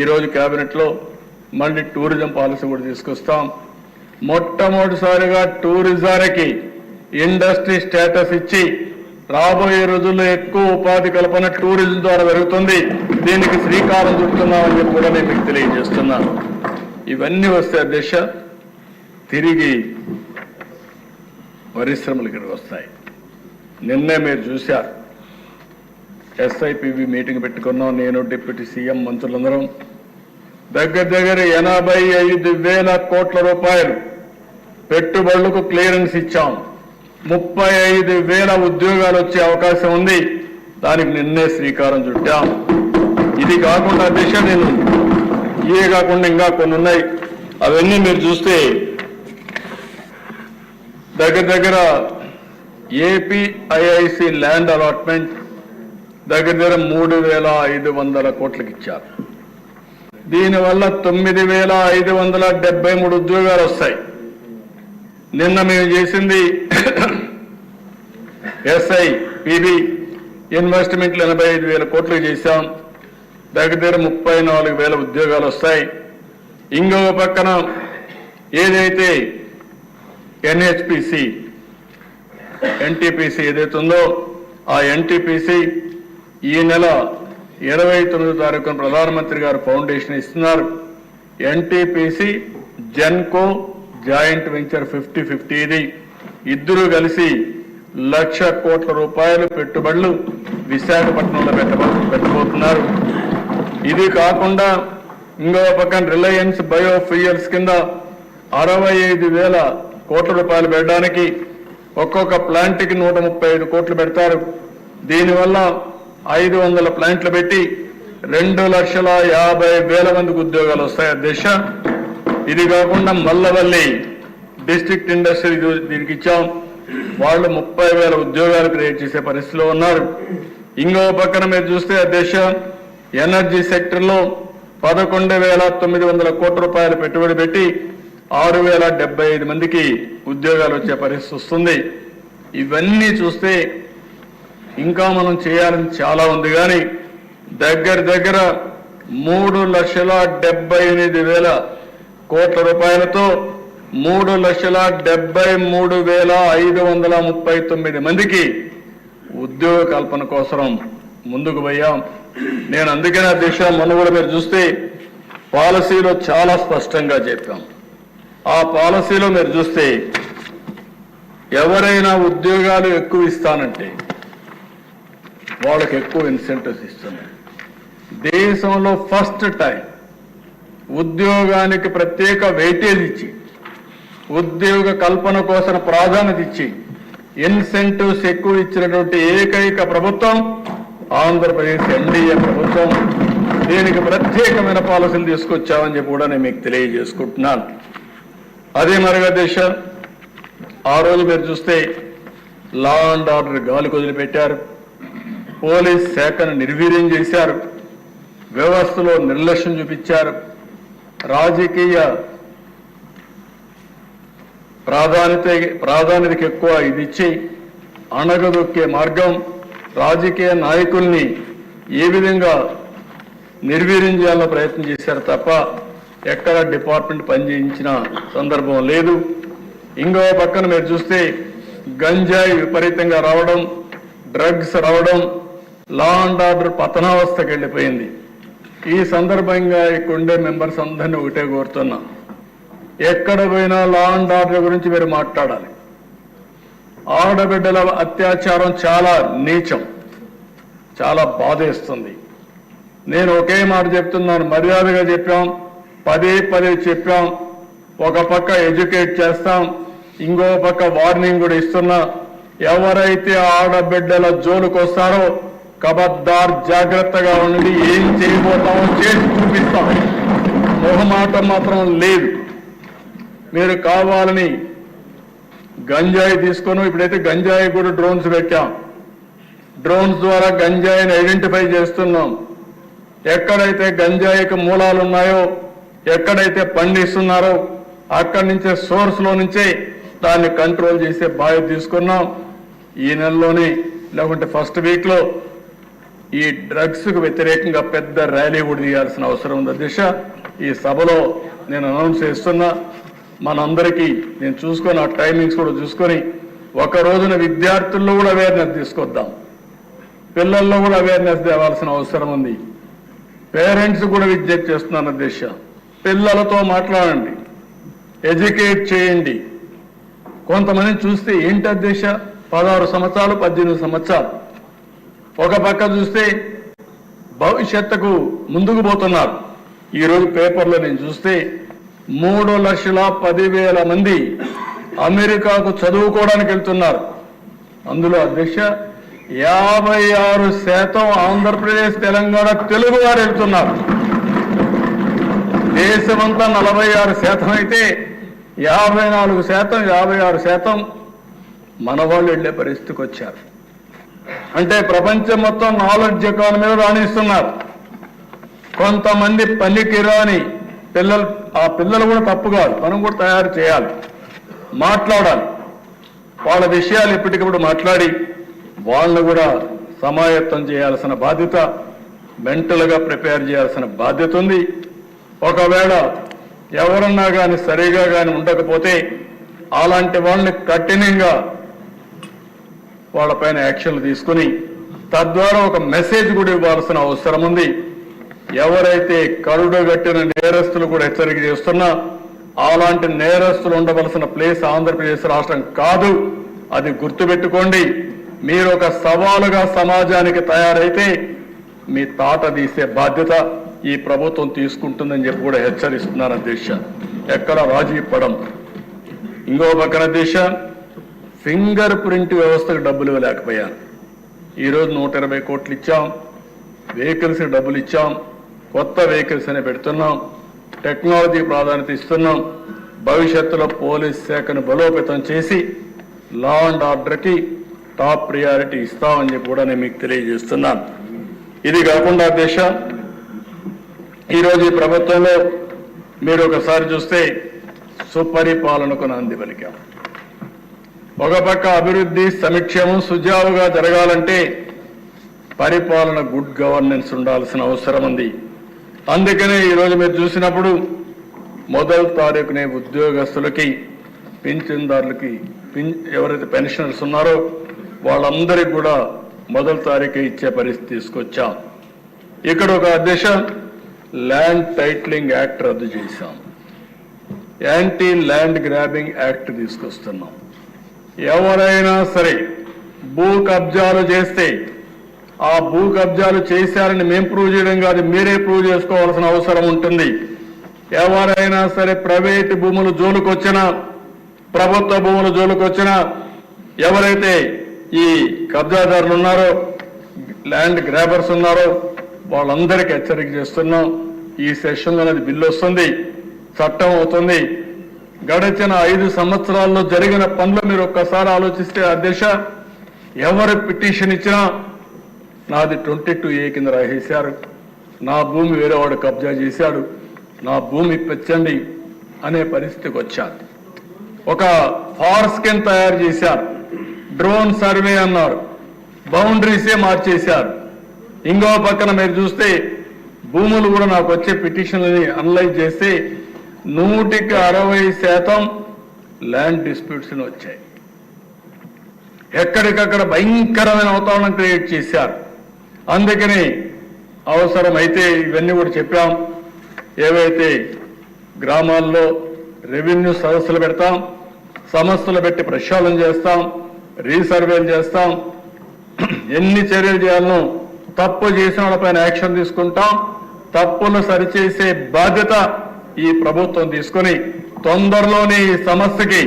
ఈరోజు క్యాబినెట్లో మళ్ళీ టూరిజం పాలసీ కూడా తీసుకొస్తాం. మొట్టమొదటిసారిగా టూరిజానికి ఇండస్ట్రీ స్టేటస్ ఇచ్చి రాబోయే రోజుల్లో ఎక్కువ ఉపాధి కల్పన టూరిజం ద్వారా జరుగుతుంది. దీనికి శ్రీకారం చుడుతున్నామని చెప్పి కూడా నేను మీకు తెలియజేస్తున్నాను. ఇవన్నీ వస్తే దిశ తిరిగి పరిశ్రమలు ఇక్కడికి వస్తాయి. నిన్నే మీరు చూశారు. ఎస్ఐపివి మీటింగ్ పెట్టుకున్నాం. నేను డిప్యూటీ సీఎం మంత్రులందరం. దగ్గర దగ్గర ఎనభై ఐదు వేల కోట్ల రూపాయలు పెట్టుబడులకు క్లియరెన్స్ ఇచ్చాం. ముప్పై ఐదు వేల ఉద్యోగాలు వచ్చే అవకాశం ఉంది. దానికి నిన్నే శ్రీకారం చుట్టాం. ఇది కాకుండా దిశ నేను ఇవే కాకుండా ఇంకా కొన్ని ఉన్నాయి. అవన్నీ మీరు చూస్తే దగ్గర దగ్గర ఏపీఐఐసి ల్యాండ్ అలాట్మెంట్ దగ్గర దగ్గర మూడు వేల ఐదు వందల కోట్లకి ఇచ్చారు దీనివల్ల తొమ్మిది వేల ఐదు వందల డెబ్బై మూడు ఉద్యోగాలు వస్తాయి. నిన్న మేము చేసింది ఎస్ఐ పిబి ఇన్వెస్ట్మెంట్లు ఎనభై ఐదు వేల కోట్లు చేశాం. దగ్గర దగ్గర ముప్పై నాలుగు వేల ఉద్యోగాలు వస్తాయి. ఇంకొక పక్కన ఏదైతే ఎన్హెచ్పిసి ఎన్టీపీసీ ఏదైతే ఉందో ఆ ఎన్టీపీసీ ఈ నెల ఇరవై తొమ్మిదో తారీఖున ప్రధానమంత్రి గారు ఫౌండేషన్ ఇస్తున్నారు. NTPC Genco joint venture fifty fifty ఇది. ఇద్దరు కలిసి లక్ష కోట్ల రూపాయలు పెట్టుబడులు విశాఖపట్నంలో పెట్టబోతున్నారు. ఇది కాకుండా ఇంకో పక్కన రిలయన్స్ బయో ఫ్యూయల్స్ కింద అరవై ఐదు వేల కోట్ల రూపాయలు పెట్టడానికి ఒక్కొక్క ప్లాంట్కి నూట ముప్పై ఐదు కోట్లు పెడతారు. దీనివల్ల ఐదు వందల ప్లాంట్లు పెట్టి రెండు లక్షల యాభై వేల మందికి ఉద్యోగాలు వస్తాయి దిశ? ఇది కాకుండా మల్లవల్లి డిస్ట్రిక్ట్ ఇండస్ట్రీ దీనికి ఇచ్చాం. వాళ్ళు ముప్పై వేల ఉద్యోగాలు క్రియేట్ చేసే పరిస్థితిలో ఉన్నారు. ఇంకో పక్కన మీరు చూస్తే దేశ ఎనర్జీ సెక్టర్లో పదకొండు వేల తొమ్మిది వందల కోట్ల రూపాయలు పెట్టుబడి పెట్టి ఆరు వేల డెబ్బై ఐదు మందికి ఉద్యోగాలు వచ్చే పరిస్థితి వస్తుంది. ఇవన్నీ చూస్తే ఇంకా మనం చేయాలని చాలా ఉంది కానీ దగ్గర దగ్గర మూడు లక్షల డెబ్బై ఎనిమిది వేల కోట్ల రూపాయలతో మూడు లక్షల డెబ్బై మూడు వేల ఐదు వందల ముప్పై తొమ్మిది మందికి ఉద్యోగ కల్పన కోసం ముందుకు పోయాం. నేను అందుకనే దిశ మొన్న కూడా మీరు చూస్తే పాలసీలో చాలా స్పష్టంగా చెప్పాం. ఆ పాలసీలో మీరు చూస్తే ఎవరైనా ఉద్యోగాలు ఎక్కువ ఇస్తానంటే వాళ్ళకి ఎక్కువ ఇన్సెంటివ్స్ ఇస్తున్నాయి. దేశంలో ఫస్ట్ టైం ఉద్యోగానికి ప్రత్యేక వెయిటేజ్ ఇచ్చి ఉద్యోగ కల్పన కోసం ప్రాధాన్యత ఇచ్చి ఇన్సెంటివ్స్ ఎక్కువ ఇచ్చినటువంటి ఏకైక ప్రభుత్వం ఆంధ్రప్రదేశ్ ఎన్డీఏ ప్రభుత్వం. దీనికి ప్రత్యేకమైన పాలసీలు తీసుకొచ్చామని చెప్పి కూడా నేను మీకు తెలియజేసుకుంటున్నాను. అదే మరిగా దేశ ఆ రోజు మీరు చూస్తే లా అండ్ ఆర్డర్ గాలి వదిలిపెట్టారు. పోలీస్ శాఖను నిర్వీర్యం చేశారు. వ్యవస్థలో నిర్లక్ష్యం చూపించారు. రాజకీయ ప్రాధాన్యత ప్రాధాన్యతకి ఎక్కువ ఇది ఇచ్చి అణగదొక్కే మార్గం రాజకీయ నాయకుల్ని ఏ విధంగా నిర్వీర్యం చేయాలని ప్రయత్నం చేశారు తప్ప ఎక్కడ డిపార్ట్మెంట్ పనిచేయించిన సందర్భం లేదు. ఇంకో పక్కన మీరు చూస్తే గంజాయి విపరీతంగా రావడం డ్రగ్స్ రావడం లా అండ్ ఆర్డర్ పతనావస్థకి వెళ్ళిపోయింది ఈ సందర్భంగా ఇక్కడుండే మెంబర్స్ అందరినీ ఒకటే కోరుతున్నా. ఎక్కడ పోయినా లా అండ్ ఆర్డర్ గురించి మీరు మాట్లాడాలి. ఆడబిడ్డల అత్యాచారం చాలా నీచం చాలా బాధేస్తుంది. నేను ఒకే మాట చెప్తున్నాను మర్యాదగా చెప్పాం పదే పదే చెప్పాం ఒక పక్క ఎడ్యుకేట్ చేస్తాం ఇంకో పక్క వార్నింగ్ కూడా ఇస్తున్నా. ఎవరైతే ఆడబిడ్డల జోలికి వస్తారో కబద్దార్ జాగ్రత్తగా ఉండి ఏం చేయబోతామో చేసి చూపిస్తాం. మొహమాటం మాత్రం లేదు. మీరు కావాలని గంజాయి తీసుకొని ఇప్పుడైతే గంజాయి కూడా డ్రోన్స్ పెట్టాం. డ్రోన్స్ ద్వారా గంజాయిని ఐడెంటిఫై చేస్తున్నాం. ఎక్కడైతే గంజాయికి మూలాలు ఉన్నాయో ఎక్కడైతే పండిస్తున్నారో అక్కడి నుంచే సోర్స్లో నుంచే దాన్ని కంట్రోల్ చేసే బాధ్యత తీసుకున్నాం. ఈ నెలలోనే లేకుంటే ఫస్ట్ వీక్లో ఈ డ్రగ్స్కు వ్యతిరేకంగా పెద్ద ర్యాలీ కూడా తీయాల్సిన అవసరం ఉంది. దిశ ఈ సభలో నేను అనౌన్స్ చేస్తున్నా మనందరికీ నేను చూసుకొని ఆ టైమింగ్స్ కూడా చూసుకొని ఒక రోజున విద్యార్థుల్లో కూడా అవేర్నెస్ తీసుకొద్దాం. పిల్లల్లో కూడా అవేర్నెస్ తేవాల్సిన అవసరం ఉంది. పేరెంట్స్ కూడా విజ్ఞప్తి చేస్తున్నాను దిశ. పిల్లలతో మాట్లాడండి. ఎడ్యుకేట్ చేయండి. కొంతమంది చూస్తే ఏంటి అధ్యక్ష పదహారు సంవత్సరాలు పద్దెనిమిది సంవత్సరాలు. ఒక పక్క చూస్తే భవిష్యత్తుకు ముందుకు పోతున్నారు. ఈరోజు పేపర్లో నేను చూస్తే మూడు లక్షల పదివేల మంది అమెరికాకు చదువుకోవడానికి వెళ్తున్నారు. అందులో అధ్యక్ష యాభై ఆరు శాతం ఆంధ్రప్రదేశ్ తెలంగాణ తెలుగు వారు వెళ్తున్నారు. దేశమంతా నలభై ఆరు శాతం అయితే యాభై నాలుగు శాతం యాభై ఆరు శాతం మన వాళ్ళు వెళ్ళే పరిస్థితికి వచ్చారు. అంటే ప్రపంచం మొత్తం నాలెడ్జ్ ఎకానమీలో రాణిస్తున్నారు. కొంతమంది పనికి రాని పిల్లలు ఆ పిల్లలు కూడా తప్పు కాదు. మనం కూడా తయారు చేయాలి. మాట్లాడాలి. వాళ్ళ విషయాలు ఎప్పటికప్పుడు మాట్లాడి వాళ్ళను కూడా సమాయత్తం చేయాల్సిన బాధ్యత మెంటల్గా ప్రిపేర్ చేయాల్సిన బాధ్యత ఉంది. ఒకవేళ ఎవరన్నా కానీ సరిగా కానీ ఉండకపోతే అలాంటి వాళ్ళని కఠినంగా వాళ్ళపైన యాక్షన్లు తీసుకుని తద్వారా ఒక మెసేజ్ కూడా ఇవ్వాల్సిన అవసరం ఉంది. ఎవరైతే కరుడగట్టిన నేరస్తులు కూడా హెచ్చరిక చేస్తున్నా అలాంటి నేరస్తులు ఉండవలసిన ప్లేస్ ఆంధ్రప్రదేశ్ రాష్ట్రం కాదు. అది గుర్తుపెట్టుకోండి మీరు ఒక సవాలుగా సమాజానికి తయారైతే మీ తాట తీసే బాధ్యత ఈ ప్రభుత్వం తీసుకుంటుందని చెప్పి కూడా హెచ్చరిస్తున్నారు అధ్యక్ష ఎక్కడ రాజీ పడం ఇంకో పక్కన అధ్యక్ష ఫింగర్ ప్రింట్ వ్యవస్థకు డబ్బులు ఇవ్వలేకపోయాను. ఈరోజు నూట ఇరవై కోట్లు ఇచ్చాం. వెహికల్స్ డబ్బులు ఇచ్చాం. కొత్త వెహికల్స్ అని పెడుతున్నాం. టెక్నాలజీ ప్రాధాన్యత ఇస్తున్నాం. భవిష్యత్తులో పోలీస్ శాఖను బలోపేతం చేసి లా అండ్ ఆర్డర్కి టాప్ ప్రియారిటీ ఇస్తామని చెప్పి కూడా నేను మీకు తెలియజేస్తున్నాను. ఇది కాకుండా దేశ ఈరోజు ఈ ప్రభుత్వంలో మీరు ఒకసారి చూస్తే సుపరిపాలనకు నాంది పలికాం. ఒక పక్క అభివృద్ధి సమీక్షము సుజావుగా జరగాలంటే పరిపాలన గుడ్ గవర్నెన్స్ ఉండాల్సిన అవసరం ఉంది. అందుకనే ఈరోజు మీరు చూసినప్పుడు మొదటి తారీఖునే ఉద్యోగస్తులకి పింఛన్దారులకి పిన్ ఎవరైతే పెన్షనర్స్ ఉన్నారో వాళ్ళందరికీ కూడా మొదటి తారీఖు ఇచ్చే పరిస్థితి తీసుకొచ్చాం. ఇక్కడ ఒక అధ్యక్ష ల్యాండ్ టైట్లింగ్ యాక్ట్ రద్దు చేశాం. యాంటీ ల్యాండ్ గ్రాబింగ్ యాక్ట్ తీసుకొస్తున్నాం. ఎవరైనా సరే భూ కబ్జాలు చేస్తే ఆ భూ కబ్జాలు చేశారని మేము ప్రూవ్ చేయడం కాదు మీరే ప్రూవ్ చేసుకోవాల్సిన అవసరం ఉంటుంది. ఎవరైనా సరే ప్రైవేట్ భూములు జోలుకొచ్చినా ప్రభుత్వ భూములు జోలుకొచ్చినా ఎవరైతే ఈ కబ్జాదారులు ఉన్నారో ల్యాండ్ గ్రాబర్స్ ఉన్నారో వాళ్ళందరికీ హెచ్చరిక చేస్తున్నాం ఈ సెషన్లో అనేది బిల్లు వస్తుంది చట్టం అవుతుంది గడిచిన ఐదు సంవత్సరాల్లో జరిగిన పనులు మీరు ఒక్కసారి ఆలోచిస్తే అధ్యక్ష ఎవరు పిటిషన్ ఇచ్చినా నాది ట్వంటీ టూ ఏ కింద రాసేశారు. నా భూమి వేరేవాడు కబ్జా చేశాడు. నా భూమి పెంచండి అనే పరిస్థితికి వచ్చారు. ఒక ఫార్స్కెన్ తయారు చేశారు. డ్రోన్ సర్వే అన్నారు. బౌండరీసే మార్చేశారు. ఇంకో పక్కన మీరు చూస్తే భూములు కూడా నాకు వచ్చే పిటిషన్లని అనలైజ్ చేస్తే నూటికి అరవై శాతం ల్యాండ్ డిస్ప్యూట్స్ వచ్చాయి. ఎక్కడికక్కడ భయంకరమైన వాతావరణం క్రియేట్ చేశారు. అందుకని అవసరమైతే ఇవన్నీ కూడా చెప్పాం. ఏవైతే గ్రామాల్లో రెవెన్యూ సదస్సులు పెడతాం సమస్యలు పెట్టి ప్రక్షాళన చేస్తాం రీసర్వేలు చేస్తాం ఎన్ని చర్యలు చేయాలనో తప్పు చేసిన వాళ్ళపైన యాక్షన్ తీసుకుంటాం. తప్పులు సరిచేసే బాధ్యత ఈ ప్రభుత్వం తీసుకొని తొందరలోనే ఈ సమస్యకి